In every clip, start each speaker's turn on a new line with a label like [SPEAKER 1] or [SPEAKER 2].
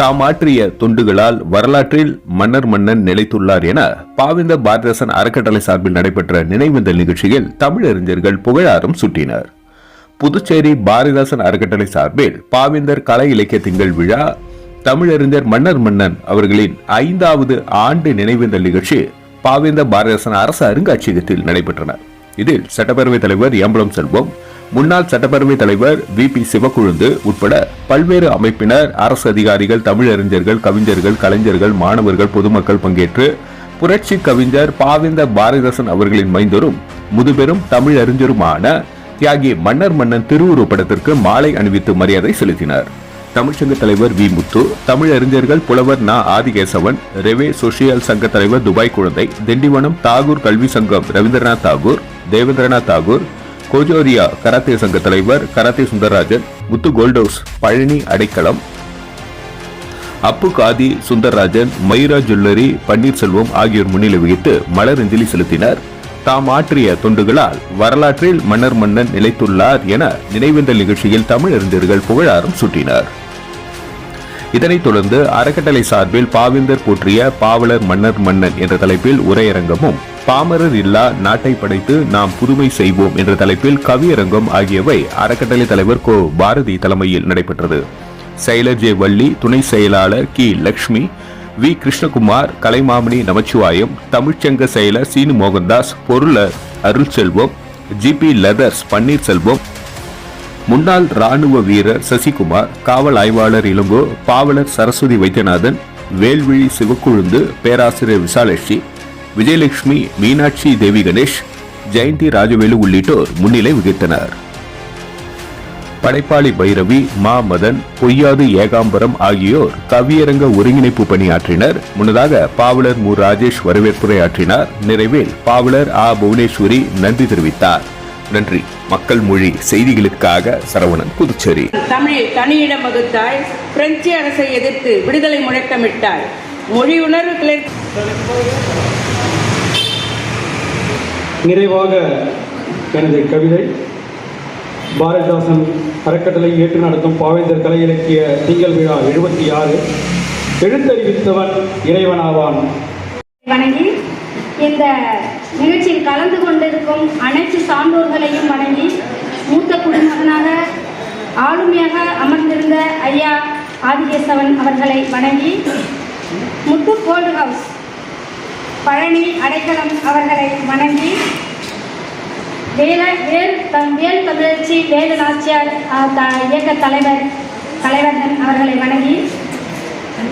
[SPEAKER 1] தாம் ஆற்றிய தொண்டுகளால் வரலாற்றில் மன்னர் மன்னன் நிலைத்துள்ளார் என பாவிந்த பாரதிதாசன் அறக்கட்டளை சார்பில் நடைபெற்ற நினைவேந்தல் நிகழ்ச்சியில் தமிழறிஞர்கள் புகழாரம் சுட்டினர். புதுச்சேரி பாரதிதாசன் அறக்கட்டளை சார்பில் பாவேந்தர் கலை இலக்கிய திங்கள் விழா தமிழறிஞர் மன்னர் மன்னன் அவர்களின் ஐந்தாவது ஆண்டு நினைவேந்தல் நிகழ்ச்சி பாவேந்த பாரதிதாசன் அரசு அருங்காட்சியகத்தில் நடைபெற்றன. இதில் சட்டப்பேரவைத் தலைவர் எம்பளம் செல்வம் முன்னாள் சட்டப்பேரவைத் தலைவர் வி பி சிவக்குழுந்து உட்பட பல்வேறு அமைப்பினர் அரசு அதிகாரிகள் தமிழறிஞர்கள் கவிஞர்கள் கலைஞர்கள் மாணவர்கள் பொதுமக்கள் பங்கேற்று புரட்சி கவிஞர் பாவிந்த பாரதிதாசன் அவர்களின் மைந்தரும் முதுபெரும் தமிழறிஞருமான தியாகி மன்னர் மன்னன் திருவுருவப் படத்திற்கு மாலை அணிவித்து மரியாதை செலுத்தினார். தமிழ்ச்சங்க தலைவர் வி. முத்து தமிழறிஞர்கள் புலவர் நா. ஆதிகேசவன் ரெவே சோசியல் சங்க தலைவர் துபாய் குழந்தை திண்டிவனம் தாகூர் கல்வி சங்கம் ரவீந்திரநாத் தாகூர் தேவேந்திரநாத் தாகூர் கோஜோரியா கராத்தே சங்க தலைவர் karate Sundararajan Muthu golds Palani Adaikalam Appu Khadi Sundararajan Mayura jewellery Panneerselvam ஆகியோர் முன்னிலை வகித்து மலரஞ்சலி செலுத்தினர். தாம் ஆற்றிய தொண்டுகளால் வரலாற்றில் மன்னர் மன்னன் நிலைத்துள்ளார் என நினைவேந்தல் நிகழ்ச்சியில் தமிழறிஞர்கள் புகழாரம் சூட்டினர். இதனைத் தொடர்ந்து அறக்கட்டளை சார்பில் பாவேந்தர் போற்றிய பாவலர் மன்னர் மன்னன் என்ற தலைப்பில் உரையரங்கமும் பாமரர் இல்லா நாட்டை படைத்து நாம் புதுமை செய்வோம் என்ற தலைப்பில் கவியரங்கம் ஆகியவை அறக்கட்டளை தலைவர் கோ. பாரதி தலைமையில் நடைபெற்றது. செயலர் ஜே. வள்ளி துணை செயலாளர் கி. லட்சுமி வி. கிருஷ்ணகுமார் கலைமாமணி நமச்சிவாயம் தமிழ்ச்சங்க செயலர் சீனு மோகன்தாஸ் பொருளர் அருள் செல்வம் ஜிபி லெதர்ஸ் பன்னீர்செல்வம் முன்னாள் ராணுவ வீரர் சசிகுமார் காவல் ஆய்வாளர் இளங்கோ பாவலர் சரஸ்வதி வைத்தியநாதன் வேல்விழி சிவக்குழுந்து பேராசிரியர் விசாலட்சி விஜயலட்சுமி மீனாட்சி தேவி கணேஷ் ஜெயந்தி ராஜவேலு உள்ளிட்டோர் முன்னிலை வகித்தனர். படைப்பாளி பைரவி மா மதன் பொய்யாது ஏகாம்பரம் ஆகியோர் கவியரங்க ஒருங்கிணைப்பு பணியாற்றினர். முன்னதாக பாவலர் மு. ராஜேஷ் வரவேற்புரையாற்றினார். நிறைவில் பாவலர் ஆ. புவனேஸ்வரி நன்றி தெரிவித்தார். நன்றி. மக்கள் மொழி செய்திகளுக்காக சரவணன் புதுச்சேரி.
[SPEAKER 2] தமிழில் தனியிடம் வகுத்தாள் பிரெஞ்சு அரசை எதிர்த்து விடுதலை முழக்கமிட்டாள் மொழி உணர்வு
[SPEAKER 3] நிறைவாக எனது கவிதை பாரதிதாசன் அறக்கட்டளை ஏற்று நடத்தும் பாவேந்தர் கலை இலக்கிய திங்கள் விழா எழுபத்தி ஆறு. எழுத்தறிவித்தவன் இறைவனாவான்.
[SPEAKER 4] வணங்கி இந்த நிகழ்ச்சியில் கலந்து கொண்டிருக்கும் அனைத்து சான்றோர்களையும் வணங்கி மூத்த குடிமகனாக ஆளுமையாக அமர்ந்திருந்த ஐயா ஆதிகேசவன் அவர்களை வணங்கி முத்து கோல்டு ஹவுஸ் பழனி அடைக்கலம் அவர்களை வணங்கி வேல வேல் தம் வேல் தமிழச்சி வேலு நாச்சியார் த- இயக்க தலைவர் தலைவர்கள் அவர்களை வணங்கி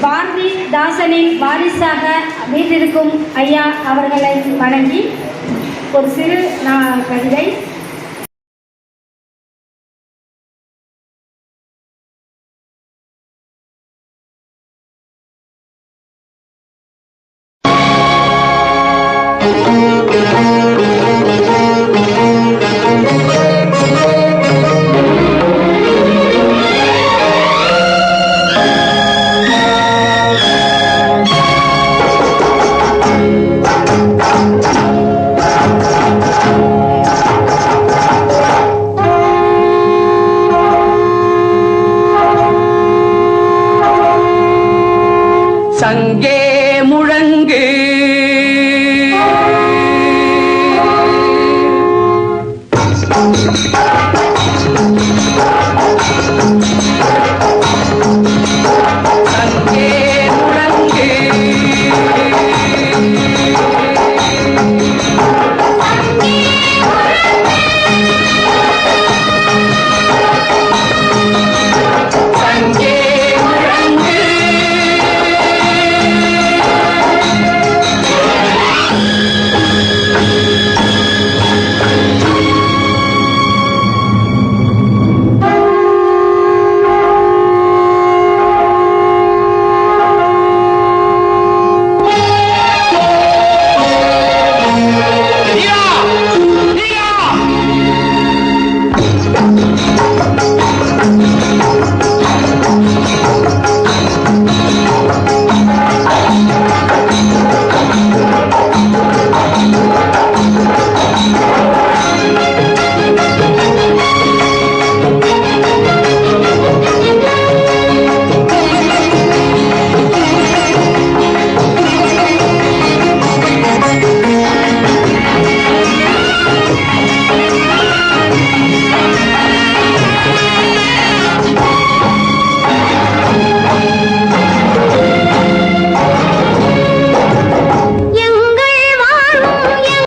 [SPEAKER 4] பாரதி தாசனின் வாரிசாக வீட்டிருக்கும் ஐயா அவர்களை வணங்கி ஒரு சிறு நான் கவிதை.
[SPEAKER 5] சங்கே